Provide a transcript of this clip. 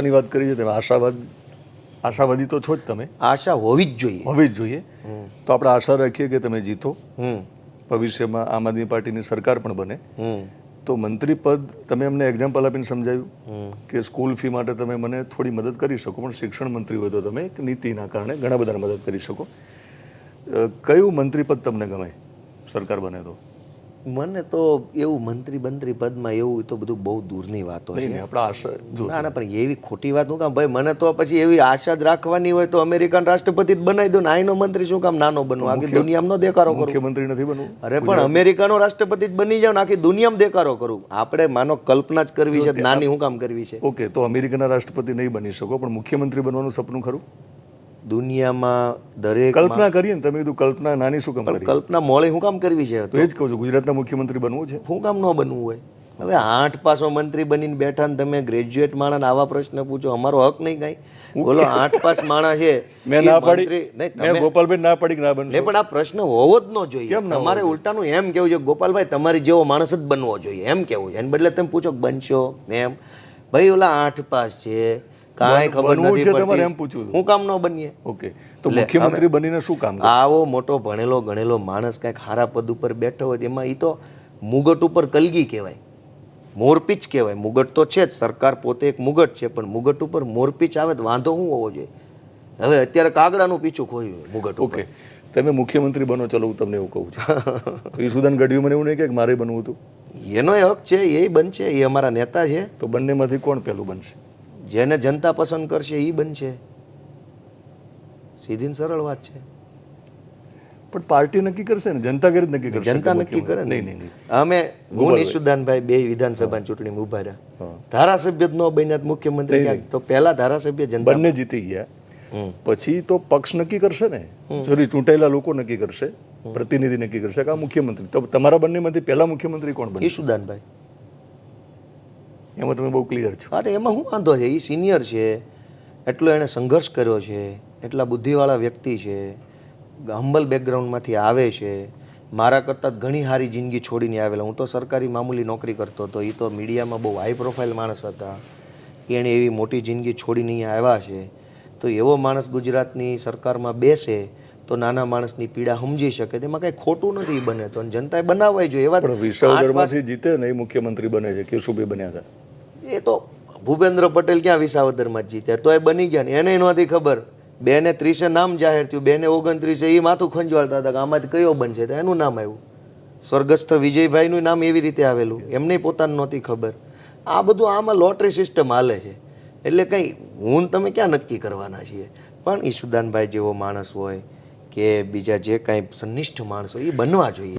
ની વાત કરી છે તમે આશાવાદ આશાવાદી તો છો જ તમે. આશા હોવી જ જોઈએ. હોવી જ જોઈએ. તો આપણે આશા રાખીએ કે તમે જીતો. ભવિષ્યમાં આમ આદમી પાર્ટીની સરકાર પણ બને. તો મંત્રી પદ તમે અમને એક્ઝામ્પલ આપીને સમજાવ્યું કે સ્કૂલ ફી માટે તમે મને થોડી મદદ કરી શકો પણ શિક્ષણ મંત્રી હોય તો તમે એક નીતિના કારણે ઘણા બધા મદદ કરી શકો. કયું મંત્રી પદ તમને ગમે? સરકાર બને તો. મને તો એવું મંત્રી બંત્રી પદમાં એવું તો બધું બહુ દૂરની વાતો છે. ના ના પણ એવી ખોટી વાત હું કામ ભાઈ મને તો પછી એવી આશા જ રાખવાની હોય તો અમેરિકન રાષ્ટ્રપતિ જ બનાવી દો ને આઈનો મંત્રી શું કામ નાનો બનવું? આખી દુનિયામાં નો દેખારો કરું. મંત્રી નથી બનવું? અરે પણ અમેરિકાનો રાષ્ટ્રપતિ જ બની જાવ ને આખી દુનિયામાં દેખારો કરું. આપણે માનો કલ્પના જ કરવી છે નાની હું કામ કરવી છે. ઓકે તો અમેરિકાના રાષ્ટ્રપતિ નહીં બની શકો પણ મુખ્યમંત્રી બનવાનું સપનું ખરું? દુનિયામાં દરેક કલ્પના કરીએ ને તમે કીધું કલ્પના નાની શું કામ કરી? કલ્પના મોળે હું કામ કરવી છે? તો એ જ કહું છું ગુજરાતના મુખ્યમંત્રી બનવું છે. હું કામ ન બનવું હોય? હવે આઠ પાસો મંત્રી બનીને બેઠા ને તમે ગ્રેજ્યુએટ માણસ આવા પ્રશ્ન પૂછો અમારો હક નહીં કાંઈ. બોલો આઠ પાસ માણસ છે મેં ના પાડી નહીં, ગોપાલભાઈ ના પાડી ના બનશે? પણ આ પ્રશ્ન હોવો જ ન જોઈએ. તમારે ઉલટાનું એમ કેવું છે ગોપાલભાઈ તમારી જેવો માણસ જ બનવો જોઈએ. એમ કેવું છે? એને બદલે તમે પૂછો બનશો એમ? ભાઈ ઓલા આઠ પાસ છે કાંઈ ખબર નથી પડતી. એમ પૂછું હું કામ ન બનીએ. ઓકે. તો મુખ્યમંત્રી બનીને શું કામ આવો મોટો ભણેલો ગણેલો માણસ કાંઈક હારા પદ ઉપર બેઠો હોય એમાં એ તો મુગટ ઉપર કલગી કહેવાય. મોરપીચ કહેવાય. મુગટ તો છે જ. સરકાર પોતે એક મુગટ છે પણ મુગટ ઉપર મોરપીચ આવે તો વાંધો શું હોવો જોઈએ? હવે અત્યારે કાગડાનું પીછું ખોયું મુગટ ઓકે. તમે મુખ્યમંત્રી બનો ચલો હું તમને એવું કહું છું. ઈસુદાન ગઢવી મને એવું નહીં કે મારે બનવું હતું? એનો હક છે એ બનશે એ અમારા નેતા છે. તો બંનેમાંથી કોણ પહેલું બનશે? જેને જનતા પસંદ કરશે એ બનશે. સીધી ને સરળ વાત છે. પણ પાર્ટી નક્કી કરશે ને? જનતા કરી નક્કી કરશે જનતા નક્કી કરે ને? નહીં નહીં અમે હું નિશુદાનભાઈ બે વિધાનસભા ચૂંટણી ઊભા રહ્યા. ધારાસભ્ય જ ન બન્યા તો મુખ્યમંત્રી તો પહેલા ધારાસભ્ય જનતા બંને જીતી ગયા. પછી તો પક્ષ નક્કી કરશે ને? સોરી ચૂંટાયેલા લોકો નક્કી કરશે. પ્રતિનિધિ નક્કી કરશે કે આ મુખ્યમંત્રી? તો તમારા બંનેમાંથી પહેલા મુખ્યમંત્રી કોણ બનશે ઈશુદાનભાઈ એમાં તમે બહુ ક્લિયર છો. અરે એમાં શું વાંધો છે? એ સિનિયર છે એટલો એણે સંઘર્ષ કર્યો છે એટલા બુદ્ધિવાળા વ્યક્તિ છે હંબલ બેકગ્રાઉન્ડમાંથી આવે છે મારા કરતાં ઘણી સારી જિંદગી છોડીને આવેલા. હું તો સરકારી મામૂલી નોકરી કરતો હતો એ તો મીડિયામાં બહુ હાઈ પ્રોફાઇલ માણસ હતા. એણે એવી મોટી જિંદગી છોડીને અહીંયા આવ્યા છે. તો એવો માણસ ગુજરાતની સરકારમાં બેસે તો નાના માણસની પીડા સમજી શકે. તેમાં કાંઈ ખોટું નથી બને. તો જનતાએ બનાવવા જોઈએ. એવા પણ જીતે ને એ મુખ્યમંત્રી બને છે. કેશુભાઈ બન્યા હતા. એ તો ભૂપેન્દ્ર પટેલ ક્યાં વિસાવદરમાં જીત્યા તો એ બની ગયા ને. એને નહોતી ખબર. બેને ત્રીસે નામ જાહેર થયું. બેને ઓગણત્રીસે એ માથું ખંજવાળતા હતા કે આમાંથી કયો બનશે તો એનું નામ આવ્યું. સ્વર્ગસ્થ વિજયભાઈનું નામ એવી રીતે આવેલું. એમને પોતાને નહોતી ખબર. આ બધું આમાં લોટરી સિસ્ટમ હાલે છે. એટલે કંઈ હું તમે ક્યાં નક્કી કરવાના છીએ? પણ ઈશુદાનભાઈ જેવો માણસ હોય કે બીજા જે કાંઈ સંનિષ્ઠ માણસ હોય એ બનવા જોઈએ.